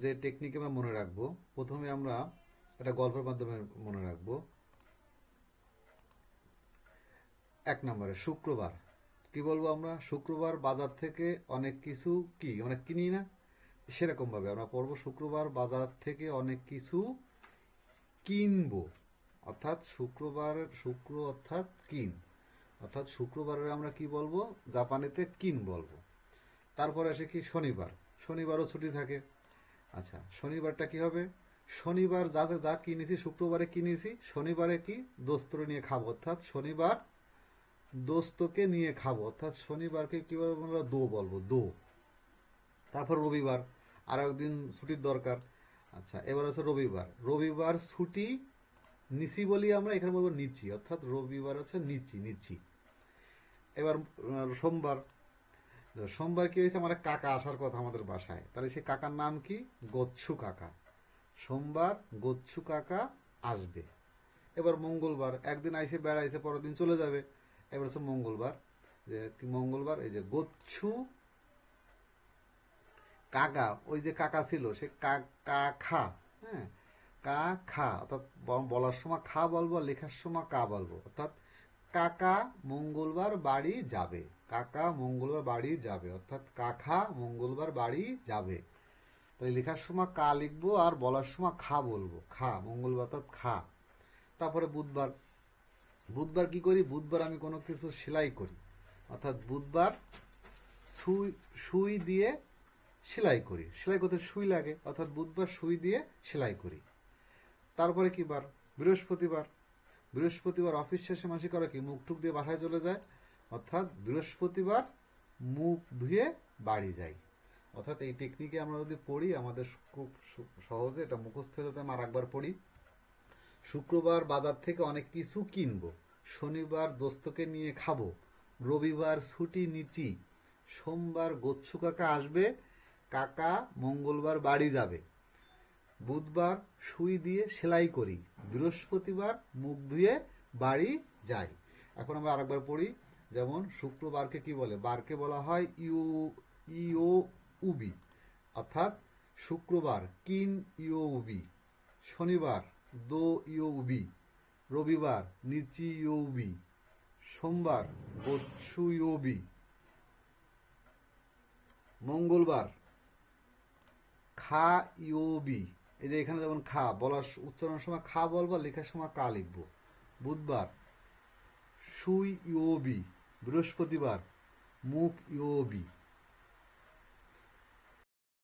যে টেকনিক আমরা মনে রাখব, প্রথমে আমরা একটা গল্পের মাধ্যমে মনে রাখব। এক নম্বরে, শুক্রবার। কি বলব আমরা? শুক্রবার বাজার থেকে অনেক কিছু কি? অনেক কিনি না? সেরকম ভাবে আমরা পড়ব, শুক্রবার বাজার থেকে অনেক কিছু কিনবো। অর্থাৎ শুক্রবার, শুক্র অর্থাৎ কিন। অর্থাৎ শুক্রবারে আমরা কি বলব? জাপানিতে কিন বলব। তারপরে আসে কি? শনিবার। শনিবারও ছুটি থাকে। আচ্ছা শনিবারটা কি হবে? শনিবার যা যা কিনেছি, শুক্রবারে কিনেছি, শনিবারে কি? দোস্তরে নিয়ে খাব, অর্থাৎ শনিবার দোস্তকে নিয়ে খাব, অর্থাৎ শনিবারকে কি বলব আমরা? দো বলব, দো। তারপর রবিবার আর একদিন ছুটির দরকার। আচ্ছা এবার হচ্ছে রবিবার। রবিবার ছুটি নিচি বলি আমরা, এখানে বলব নিচি অর্থাৎ রবিবার হচ্ছে নিচি নিচি এবার সোমবার সোমবার কি হয়েছে? আমার কাকা আসার কথা আমাদের বাসায়। তাহলে সেই কাকার নাম কি? গচ্ছু কাকা। সোমবার গচ্ছু কাকা আসবে। এবার মঙ্গলবার, একদিন আইসে বেড়াইছে পরের দিন চলে যাবে। এবার হচ্ছে মঙ্গলবার। যে কি মঙ্গলবার? এই যে গচ্ছু কাকা, ওই যে কাকা ছিল, সে কা খা হ্যাঁ? কা খা অর্থাৎ বলার সময় খা বলব লেখার সময় কা বলব। অর্থাৎ কাকা মঙ্গলবার বাড়ি যাবে। কাকা মঙ্গলবার বাড়ি যাবে, অর্থাৎ কাকা মঙ্গলবার বাড়ি যাবে। তাই লেখার সময় কা লিখব আর বলার সময় খা বলব। খা, মঙ্গলবার অর্থাৎ খা। তারপরে বুধবার। বুধবার কি করি? বুধবার আমি কোনো কিছু সেলাই করি। অর্থাৎ বুধবার সুই সুই দিয়ে সেলাই করি। সেলাই করতে সুই লাগে, অর্থাৎ বুধবার সুই দিয়ে সেলাই করি। তারপরে কি বার? বৃহস্পতিবার। বৃহস্পতিবার অফিস শেষে মাসি করে কি, মুখ টুক দিয়ে বাসায় চলে যায়। অর্থাৎ বৃহস্পতিবার মুখ ধুয়ে বাড়ি যাই অর্থাৎ এই টেকনিকে আমরা যদি পড়ি, আমাদের খুব সহজে এটা মুখস্থ হয়ে যাতে আমরা একবার পড়ি। শুক্রবার বাজার থেকে অনেক কিছু কিনবো। শনিবার দোস্তকে নিয়ে খাব। রবিবার ছুটি নিচি সোমবার গচ্ছু কাকা আসবে। কাকা মঙ্গলবার বাড়ি যাবে। বুধবার সুই দিয়ে সেলাই করি। বৃহস্পতিবার মুখ ধুয়ে বাড়ি যাই। এখন আমরা আরেকবার পড়ি, যেমন শুক্রবারকে কি বলে? বারকে বলা হয় ইউ ইও উবি। অর্থাৎ শুক্রবার, কিন ইও উবি। শনিবার, দো ইও উবি। রবিবার, নিচি ইও উবি। সোমবার, বৎসু ইও মঙ্গলবার, খা ইউবি এই যে এখানে যেমন খা, বলার উচ্চারণের সময় খা বলব, লেখার সময় কা লিখব। বুধবার সুই ইউবি বৃহস্পতিবার, মুখ ইউবি